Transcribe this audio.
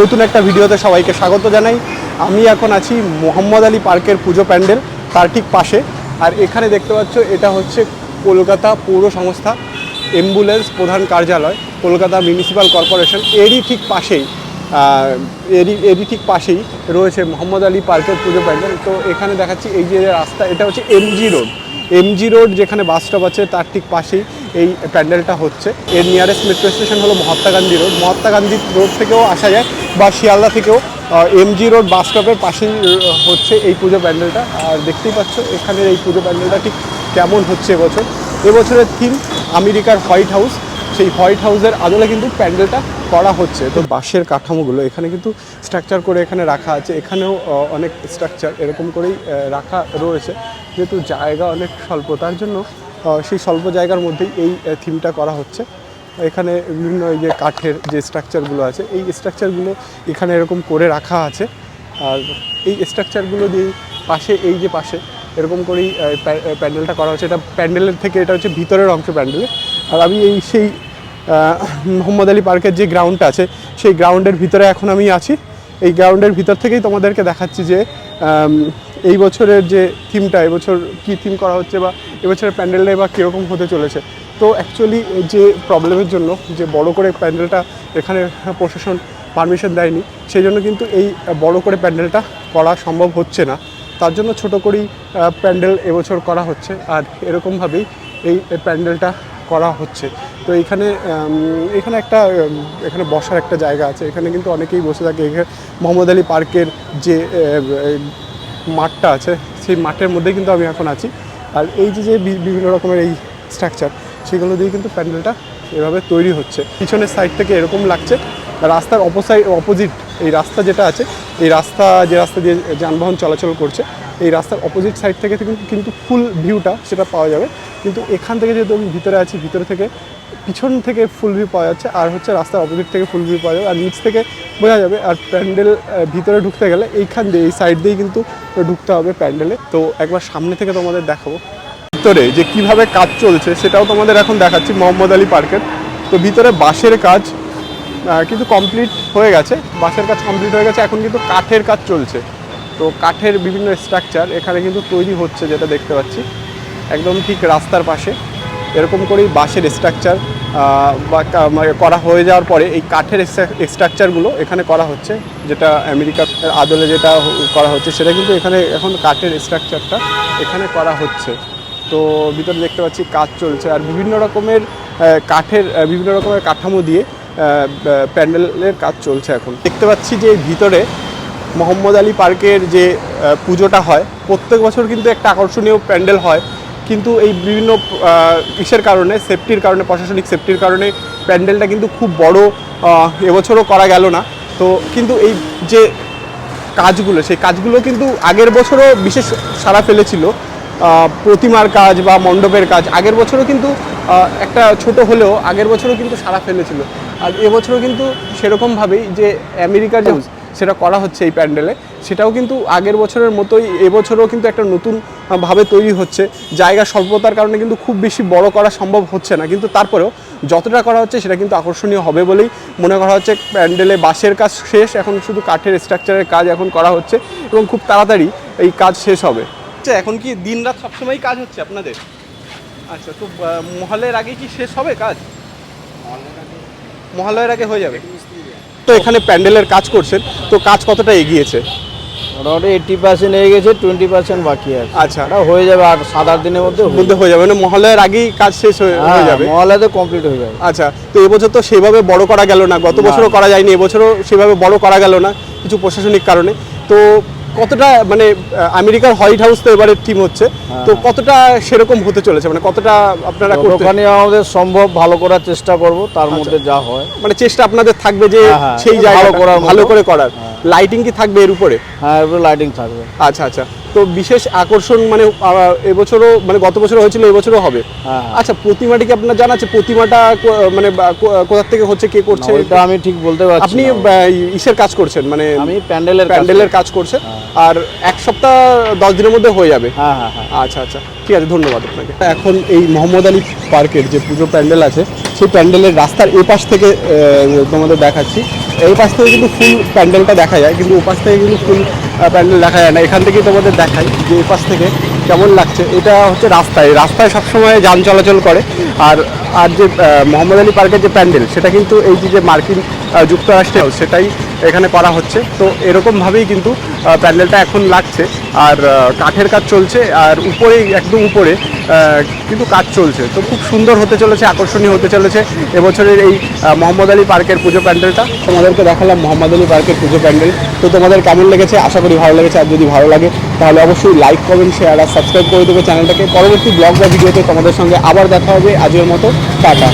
নতুন একটা ভিডিওতে সবাইকে স্বাগত জানাই। আমি এখন আছি মোহাম্মদ আলী পার্কের পুজো প্যান্ডেল, তার ঠিক পাশে। আর এখানে দেখতে পাচ্ছ, এটা হচ্ছে কলকাতা পৌর সংস্থা অ্যাম্বুলেন্স প্রধান কার্যালয়, কলকাতা মিউনিসিপ্যাল কর্পোরেশন। এরই ঠিক পাশেই এরই এরই ঠিক পাশেই রয়েছে মোহাম্মদ আলী পার্কের পুজো প্যান্ডেল। তো এখানে দেখাচ্ছি, এই যে রাস্তা, এটা হচ্ছে এমজি রোড। এমজি রোড যেখানে বাস স্টপ আছে, তার ঠিক পাশেই এই প্যান্ডেলটা হচ্ছে। এর নিয়ারেস্ট মেট্রো স্টেশন হলো মহাত্মা গান্ধী রোড মহাত্মা গান্ধী রোড থেকেও আসা যায় বা শিয়ালদা থেকেও। এমজি রোড বাস স্টপের পাশেই হচ্ছে এই পুজো প্যান্ডেলটা। আর দেখতেই পাচ্ছ, এখানের এই পুজো প্যান্ডেলটা ঠিক কেমন হচ্ছে এবছর। এবছরের থিম আমেরিকার হোয়াইট হাউস। সেই হোয়াইট হাউসের আদলে কিন্তু প্যান্ডেলটা করা হচ্ছে। তো বাঁশের কাঠামোগুলো এখানে কিন্তু স্ট্রাকচার করে এখানে রাখা আছে। এখানেও অনেক স্ট্রাকচার এরকম করেই রাখা রয়েছে। যেহেতু জায়গা অনেক স্বল্প তার জন্য সেই স্বল্প জায়গার মধ্যেই এই থিমটা করা হচ্ছে। এখানে বিভিন্ন এই যে কাঠের যে স্ট্রাকচারগুলো আছে, এই স্ট্রাকচারগুলো এখানে এরকম করে রাখা আছে। আর এই স্ট্রাকচারগুলো দিয়ে পাশে, এই যে পাশে এরকম করেই প্যান্ডেলটা করা হচ্ছে। এটা প্যান্ডেলের থেকে এটা হচ্ছে ভিতরের অংশ প্যান্ডেলের। আর আমি এই সেই মোহাম্মদ আলী পার্কের যে গ্রাউন্ডটা আছে, সেই গ্রাউন্ডের ভিতরে এখন আমি আছি। এই গ্রাউন্ডের ভিতর থেকেই তোমাদেরকে দেখাচ্ছি যে এই বছরের যে থিমটা এবছর কী থিম করা হচ্ছে বা এবছরের প্যান্ডেলটাই বা কীরকম হতে চলেছে। তো অ্যাকচুয়ালি যে প্রবলেমের জন্য, যে বড় করে প্যান্ডেলটা এখানে প্রশাসন পারমিশন দেয়নি, সেই জন্য কিন্তু এই বড় করে প্যান্ডেলটা করা সম্ভব হচ্ছে না। তার জন্য ছোট করেই প্যান্ডেল এবছর করা হচ্ছে। আর এরকমভাবেই এই প্যান্ডেলটা করা হচ্ছে। তো এখানে এখানে একটা এখানে বসার একটা জায়গা আছে। এখানে কিন্তু অনেকেই বসে থাকে। এখানে মোহাম্মদ আলী পার্কের যে মাঠটা আছে, সেই মাঠের মধ্যে কিন্তু আমি এখন আছি। আর এই যে যে বিভিন্ন রকমের এই স্ট্রাকচার সেগুলো দিয়ে কিন্তু প্যান্ডেলটা এভাবে তৈরি হচ্ছে। পিছনের সাইড থেকে এরকম লাগছে। রাস্তার অপোসাইড অপোজিট এই রাস্তা যেটা আছে, এই রাস্তা, যে রাস্তা দিয়ে যানবাহন চলাচল করছে, এই রাস্তার অপোজিট সাইড থেকে কিন্তু- ফুল ভিউটা সেটা পাওয়া যাবে। কিন্তু এখান থেকে যেহেতু আমি ভিতরে আছি, ভিতরে থেকে পিছন থেকে ফুল ভিউ পাওয়া যাচ্ছে, আর হচ্ছে রাস্তার অপোজিট থেকে ফুল ভিউ পাওয়া যাবে, আর নিচ থেকে বোঝা যাবে, আর প্যান্ডেল ভিতরে ঢুকতে গেলে এইখান দিয়ে, এই সাইড দিয়েই কিন্তু ঢুকতে হবে প্যান্ডেলে। তো একবার সামনে থেকে তোমাদের দেখাবো ভিতরে যে কীভাবে কাজ চলছে সেটাও তোমাদের এখন দেখাচ্ছি, মোহাম্মদ আলী পার্কের। তো ভিতরে বাঁশের কাজ কিন্তু কমপ্লিট হয়ে গেছে। বাঁশের কাজ কমপ্লিট হয়ে গেছে, এখন কিন্তু কাঠের কাজ চলছে। তো কাঠের বিভিন্ন স্ট্রাকচার এখানে কিন্তু তৈরি হচ্ছে, যেটা দেখতে পাচ্ছি। একদম ঠিক রাস্তার পাশে। এরকম করেই বাঁশের স্ট্রাকচার বা মানে করা হয়ে যাওয়ার পরে এই কাঠের স্ট্রাকচারগুলো এখানে করা হচ্ছে, যেটা আমেরিকার আদলে যেটা করা হচ্ছে, সেটা কিন্তু এখানে এখন কাঠের স্ট্রাকচারটা এখানে করা হচ্ছে। তো ভিতরে দেখতে পাচ্ছি কাজ চলছে আর বিভিন্ন রকমের কাঠের বিভিন্ন রকমের কাঠামো দিয়ে প্যান্ডেলের কাজ চলছে এখন। দেখতে পাচ্ছি যে ভিতরে মোহাম্মদ আলী পার্কের যে পুজোটা হয়, প্রত্যেক বছর কিন্তু একটা আকর্ষণীয় প্যান্ডেল হয়। কিন্তু এই বিভিন্ন ইসের কারণে, সেফটির কারণে, প্রশাসনিক সেফটির কারণে প্যান্ডেলটা কিন্তু খুব বড় এবছরও করা গেল না। তো কিন্তু এই যে কাজগুলো, সেই কাজগুলো কিন্তু আগের বছরও বিশেষ সারা ফেলেছিল। প্রতিমার কাজ বা মণ্ডপের কাজ। আগের বছরও কিন্তু একটা ছোট হলেও আগের বছরও কিন্তু সারা ফেলেছিল। আর এবছরও কিন্তু সেরকমভাবেই যে আমেরিকার যে সেটা করা হচ্ছে এই প্যান্ডেলে, সেটাও কিন্তু আগের বছরের মতোই এবছরও কিন্তু একটা নতুন ভাবে তৈরি হচ্ছে। জায়গা স্বল্পতার কারণে কিন্তু খুব বেশি বড় করা সম্ভব হচ্ছে না। কিন্তু তারপরেও যতটা করা হচ্ছে সেটা কিন্তু আকর্ষণীয় হবে বলেই মনে করা হচ্ছে। প্যান্ডেলে বাঁশের কাজ শেষ, এখন শুধু কাঠের স্ট্রাকচারের কাজ এখন করা হচ্ছে এবং খুব তাড়াতাড়ি এই কাজ শেষ হবে। আচ্ছা এখন কি দিন রাত সবসময় কাজ হচ্ছে আপনাদের? আচ্ছা তো মহালয়ের আগে কি শেষ হবে কাজ? মহালয়ের আগে হয়ে যাবে। তো এখানে প্যান্ডেলের কাজ করছেন তো কাজ কতটা এগিয়েছে? মোটামুটি এইটটি পার্সেন্ট হয়ে গেছে টোয়েন্টি পার্সেন্ট বাকি আছে। আচ্ছা। ওটা হয়ে যাবে আর সাত আট দিনের মধ্যে মধ্যে হয়ে যাবে মানে মহালয়ের আগেই কাজ শেষ হয়ে যাবে। হয়ে হ্যাঁ, যাবে? মহলাতে কমপ্লিট হয়ে যাবে। আচ্ছা তো এবছর তো সেভাবে বড় করা গেল না গত বছরও করা যায়নি এবছরও সেভাবে বড় করা গেল না কিছু প্রশাসনিক কারণে। তো কতটা মানে আমেরিকার হোয়াইট হাউস তো এবারে টিম হচ্ছে হ্যাঁ। তো কতটা সেরকম হতে চলেছে? মানে কতটা আপনারা ওখানে আমাদের সম্ভব ভালো করার চেষ্টা করব তার মধ্যে যা হয়। মানে চেষ্টা আপনাদের থাকবে যে সেই জায়গা সেই ভালো জায়গা করার ভালো করে করার। হ্যাঁ। লাইটিং কি থাকবে এর উপরে? হ্যাঁ এবার লাইটিং থাকবে। আচ্ছা আচ্ছা। তো বিশেষ আকর্ষণ মানে এবছরও মানে গত বছর হয়েছিল এবছরও হবে। হ্যাঁ আচ্ছা প্রতিমাটি কি আপনার জানা আছে? প্রতিমাটা মানে কোথা থেকে হচ্ছে কে করছে? এটা আমি ঠিক বলতে পারছি আপনি ইসের কাজ করছেন মানে আমি প্যান্ডেলের প্যান্ডেলের কাজ করছেন। হ্যাঁ। আর এক সপ্তাহ দশ দিনের মধ্যে হয়ে যাবে। হ্যাঁ হ্যাঁ হ্যাঁ। আচ্ছা আচ্ছা। ঠিক আছে ধন্যবাদ আপনাকে। এখন এই মোহাম্মদ আলী পার্কের যে পুজো প্যান্ডেল আছে সেই প্যান্ডেলের রাস্তার এপাশ থেকে তোমাদের দেখাচ্ছি। এই পাশ থেকে কিন্তু ফুল প্যান্ডেলটা দেখা যায়, কিন্তু ওপাশ থেকে কিন্তু ফুল প্যান্ডেল দেখা যায় না। এখান থেকেই তোমাদের দেখাই যে এই পাশ থেকে কেমন লাগছে। এটা হচ্ছে রাস্তায়। রাস্তায় সবসময় যান চলাচল করে। আর আর যে মোহাম্মদ আলী পার্কের যে প্যান্ডেল, সেটা কিন্তু এই যে মার্কিন যুক্তরাষ্ট্রেও যুক্তরাষ্ট্রে সেটাই এখানে করা হচ্ছে। তো এরকমভাবেই কিন্তু প্যান্ডেলটা এখন লাগছে। আর কাঠের কাজ চলছে, আর উপরেই, একদম উপরে কিন্তু কাজ চলছে। তো খুব সুন্দর হতে চলেছে, আকর্ষণীয় হতে চলেছে। এবছরের এই মোহাম্মদ আলী পার্কের পুজো প্যান্ডেলটা, তোমাদেরকে দেখালাম মোহাম্মদ আলী পার্কের পুজো প্যান্ডেল। তো তোমাদের কেমন লেগেছে? আশা করি ভালো লেগেছে। আর যদি ভালো লাগে, তাহলে অবশ্যই লাইক, কমেন্ট, শেয়ার আর সাবস্ক্রাইব করে দেবে চ্যানেলটাকে। পরবর্তী ব্লগ বা ভিডিওতে তোমাদের সঙ্গে আবার দেখা হবে। আজকের মতো, টাটা।